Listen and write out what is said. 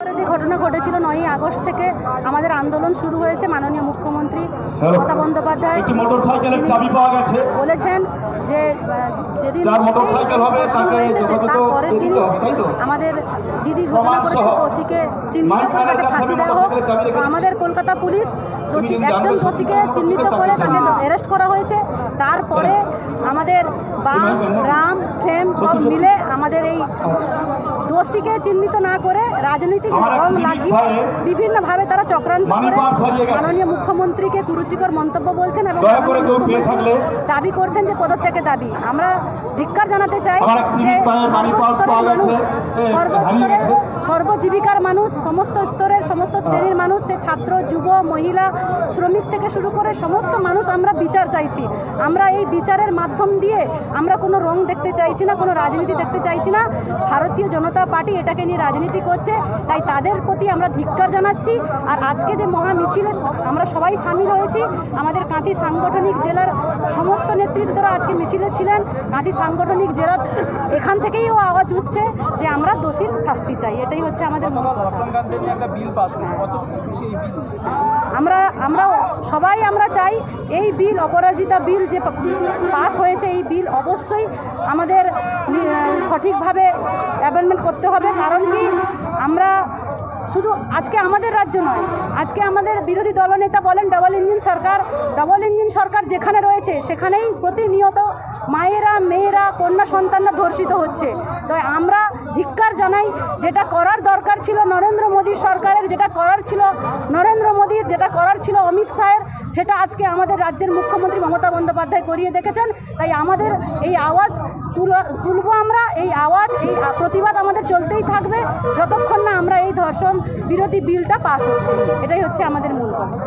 যে ঘটনা ঘটেছিল নয়ই আগস্ট থেকে আমাদের আন্দোলন শুরু হয়েছে মাননীয় মুখ্যমন্ত্রী মমতা বন্দ্যোপাধ্যায় বলেছেন যে যেদিন তাই তো? আমাদের দিদি ঘোষণা করেছেন দোষীকে চিহ্নিত করে তাকে ফাঁসি দেওয়া হোক আমাদের কলকাতা পুলিশ দোষী একজন দোষীকে চিহ্নিত করে তাকে। অ্যারেস্ট করা হয়েছে তারপরে আমাদের বাম রাম সেম সব। মিলে আমাদের এই দোষীকে চিহ্নিত না করে এক রং লাগিয়ে বিভিন্নভাবে তারা চক্রান্ত করে। মাননীয় মুখ্যমন্ত্রীকে কুরুচিকর মন্তব্য বলছেন এবং দাবি করছেন যে পদত্যাগের দাবি। আমরা ধিক্কার জানাতে চাই যে মানি মানুষ সর্বস্তরের সর্বজীবিকার মানুষ সমস্ত স্তরের সমস্ত শ্রেণির মানুষ সে ছাত্র যুব মহিলা শ্রমিক থেকে শুরু করে সমস্ত মানুষ আমরা বিচার চাইছি। আমরা এই বিচারের মাধ্যম দিয়ে আমরা কোনো রং দেখতে চাইছি না কোনো রাজনীতি দেখতে চাইছি না। ভারতীয় জনতা পার্টি এটাকে নিয়ে রাজনীতি করছে তাই তাদের প্রতি আমরা ধিক্কার জানাচ্ছি। আর আজকে যে মহা মিছিলে আমরা সবাই সামিল হয়েছি আমাদের কাঁথি সাংগঠনিক জেলার সমস্ত নেতৃত্বরা আজকে মিছিলে ছিলেন। কাঁথি সাংগঠনিক জেলা এখান থেকেই ও আওয়াজ উঠছে যে আমরা দোষীর শাস্তি চাই। এটাই হচ্ছে আমাদের মূল কথা। আমরা আমরা সবাই আমরা চাই এই বিল অপরাজিতা বিল যে পাস হয়েছে এই বিল অবশ্যই আমাদের সঠিকভাবে অ্যামেন্ডমেন্ট করতে হবে। কারণ কি আমরা শুধু আজকে আমাদের রাজ্য নয়, আজকে আমাদের বিরোধী দলনেতা বলেন ডবল ইঞ্জিন সরকার ডবল ইঞ্জিন সরকার যেখানে রয়েছে সেখানেই প্রতিনিয়ত মায়েরা, মেয়েরা, কন্যা সন্তানরা ধর্ষিত হচ্ছে। তো আমরা ধিক্কার জানাই, যেটা করার দরকার ছিল নরেন্দ্র মোদী সরকারের, যেটা করার ছিল নরেন্দ্র মোদীর, যেটা করার ছিল অমিত শাহের, সেটা আজকে আমাদের রাজ্যের মুখ্যমন্ত্রী মমতা বন্দ্যোপাধ্যায় করিয়ে দেখেছেন। তাই আমাদের এই আওয়াজ তুলা, তুলবো আমরা, এই আওয়াজ, এই প্রতিবাদ আমাদের চলতেই থাকবে। যতক্ষণ না আমরা এই বিরোধী বিলটা পাস হচ্ছে। এটাই হচ্ছে আমাদের মূল কথা।